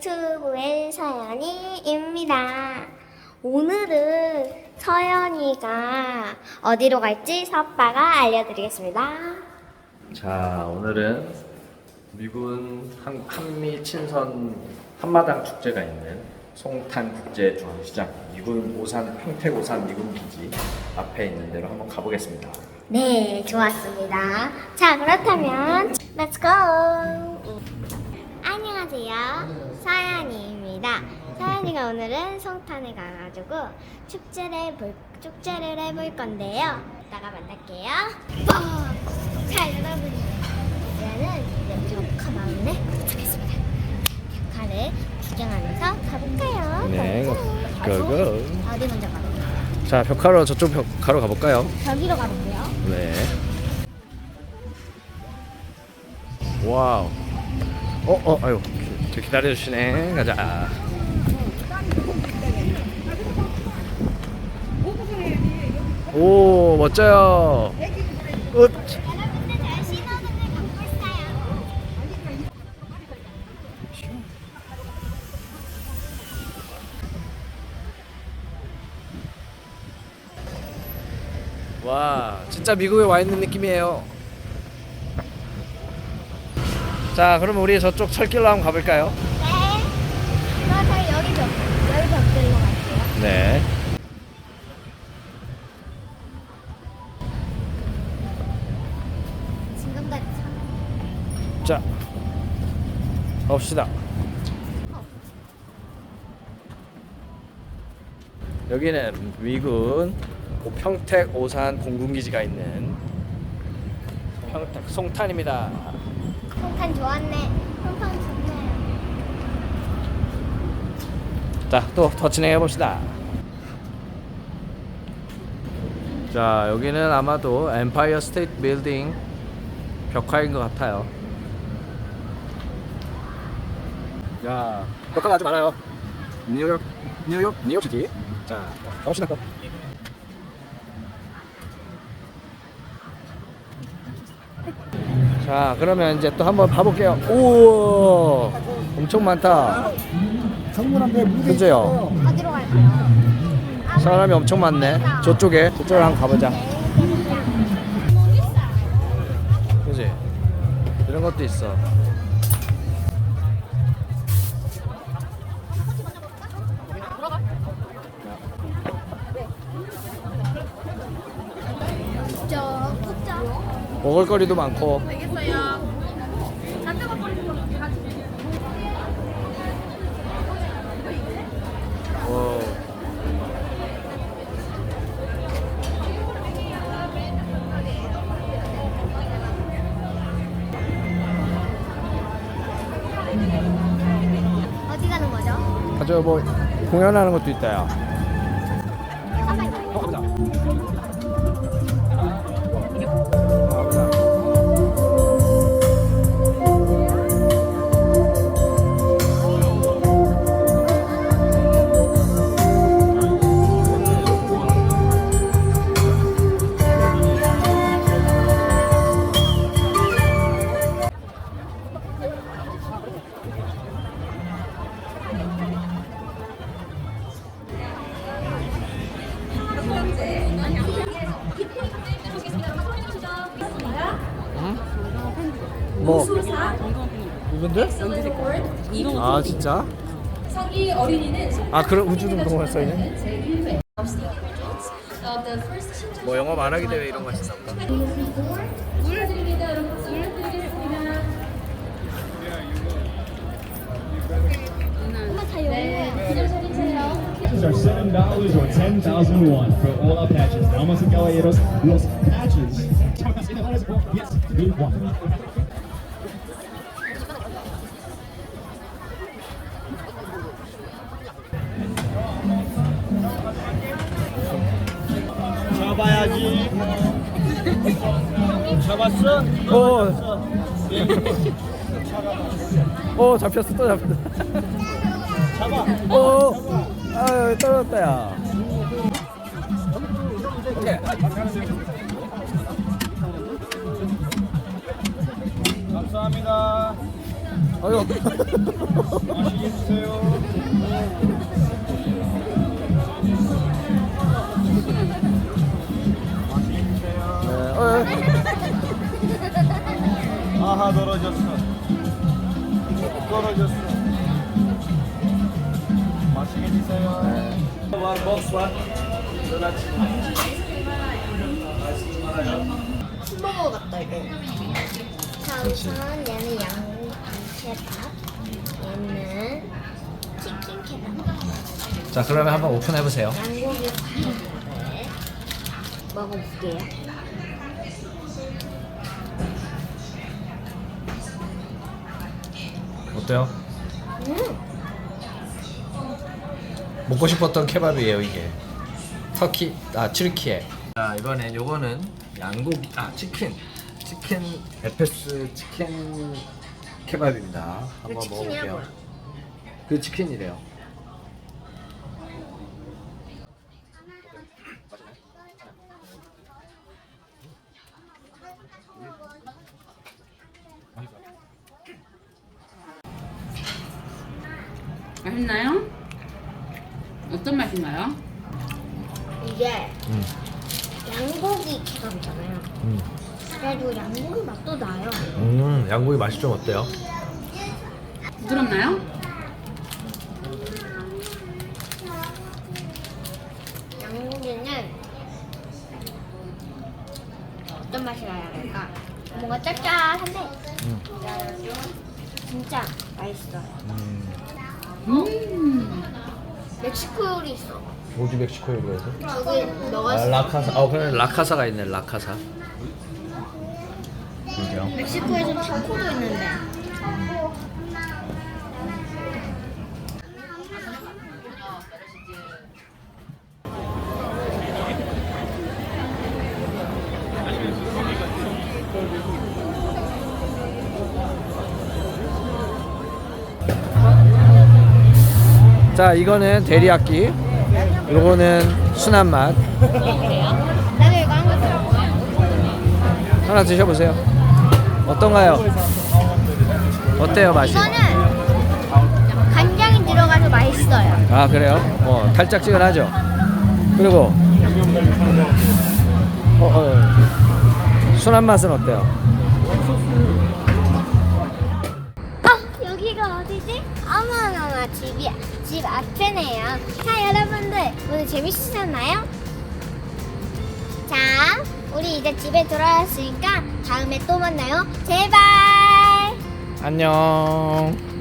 투부의 서연이입니다. 오늘은 서연이가 어디로 갈지 서빠가 알려드리겠습니다. 자, 오늘은 미군 한, 한미 친선 한마당 축제가 있는 송탄 국제 중앙시장 미군 오산 평택 오산 미군 기지 앞에 있는 데로 한번 가보겠습니다. 네, 좋았습니다. 자, 그렇다면 Let's go! 안녕하세요. 서연이입니다. 서연이가 오늘은 송탄에 가가지고 축제를 볼, 축제를 해볼 건데요. 이따가 만날게요. 뻥! 자, 여러분. 이제는 이제 마을에 도착했습니다. 벽화를 구경하면서 가볼까요? 네. 고고. 어디 먼저 가볼까요? 자, 벽화로 저쪽 벽화로 가볼까요? 저기로 가볼게요. 네. 와우. 어, 어, 아유, 저 기다려주시네. 가자. 오, 멋져요. 어. 와, 진짜 미국에 와 있는 느낌이에요. 자, 그럼 우리 저쪽 철길로 한번 가볼까요? 네. 저희 여기 벽, 여기 벽들로 갈게요. 네. 자, 갑시다. 여기는 미군 평택 오산 공군기지가 있는 평택 송탄입니다. 송탄 좋았네. 송탄 좋네요. 자, 또 더 진행해 봅시다. 자, 여기는 아마도 엠파이어 스테이트 빌딩 벽화인 것 같아요. 야, 벽화가 아주 많아요. 뉴욕, 뉴욕, 뉴욕시티. 자, 가봅시다. 자, 그러면 이제 또 한번 봐볼게요. 우와, 엄청 많다. 정문 앞에 무대 그죠? 어디로 갈까요? 사람이 엄청 많네. 저쪽에 저쪽으로 한번 가보자. 그지? 이런 것도 있어. 저 굽자. 먹을거리도 많고. 오. 어디 가는 거죠? 아주 뭐 공연하는 것도 있다요. 뭐 이분들? 아 진짜? 성이 어린이는 아 그럼 우주중동화 써있네? 제1회 of the first 신청 뭐 영어 말하기 대회 이런 거 하시나 보다 물 드립니다 여러분 물 드리겠습니다 네 are seven dollars or ten thousand won for all our patches. Damas y caballeros, los patches. 잡아야지. 잡았어? 오. 오 잡혔어 또 잡혔어 잡아. 오 아유 떨어졌다 야 오케이 감사합니다. 어휴. 맛있게 드세요. 맛있게 드세요. 네, 어휴. 아하 떨어졌어. 떨어졌어. 맛있게 드세요. 원 복스 원. 햄버거 같다 이거. 자 우선 얘는 양고기 케밥, 얘는 치킨 케밥. 자, 그러면 한번 오픈해 보세요. 양고기 케밥을 먹어볼게요. 어때요? 음, 먹고 싶었던 케밥이에요, 이게. 터키, 아, 튀르키예. 자, 이번엔 요거는 양고기, 아, 치킨. 치킨, 에페스 치킨 케밥입니다. 한번 치킨이야, 먹어볼게요. 뭐야? 그 치킨이래요. 맛있나요? 어떤 맛인가요? 이게 음. 양고기 케밥이잖아요. 음. 그래도 양고기 맛도 나요. 음, 양고기 맛이 좀 어때요? 부드럽나요? 양고기는 어떤 맛이 나야 할까? 뭔가 짭짤한데 음. 진짜 맛있어요. 음. 멕시코 요리 있어. 어디 멕시코 요리에서? 아. 라카사. 어, 그래 라카사가 있네, 라카사. 그죠? 멕시코에서 타코도 있는데. 자, 이거는 데리야끼. 요거는 순한 맛. 하나 드셔보세요. 어떤가요? 어때요, 맛이? 이거는 간장이 들어가서 맛있어요. 아, 그래요? 어, 달짝지근하죠? 그리고, 어, 어, 순한 맛은 어때요? 어, 여기가 어디지? 어머머머 집이야. 집 앞에네요. 자, 여러분들 오늘 재밌으셨나요? 자, 우리 이제 집에 돌아왔으니까 다음에 또 만나요. 제발. 안녕.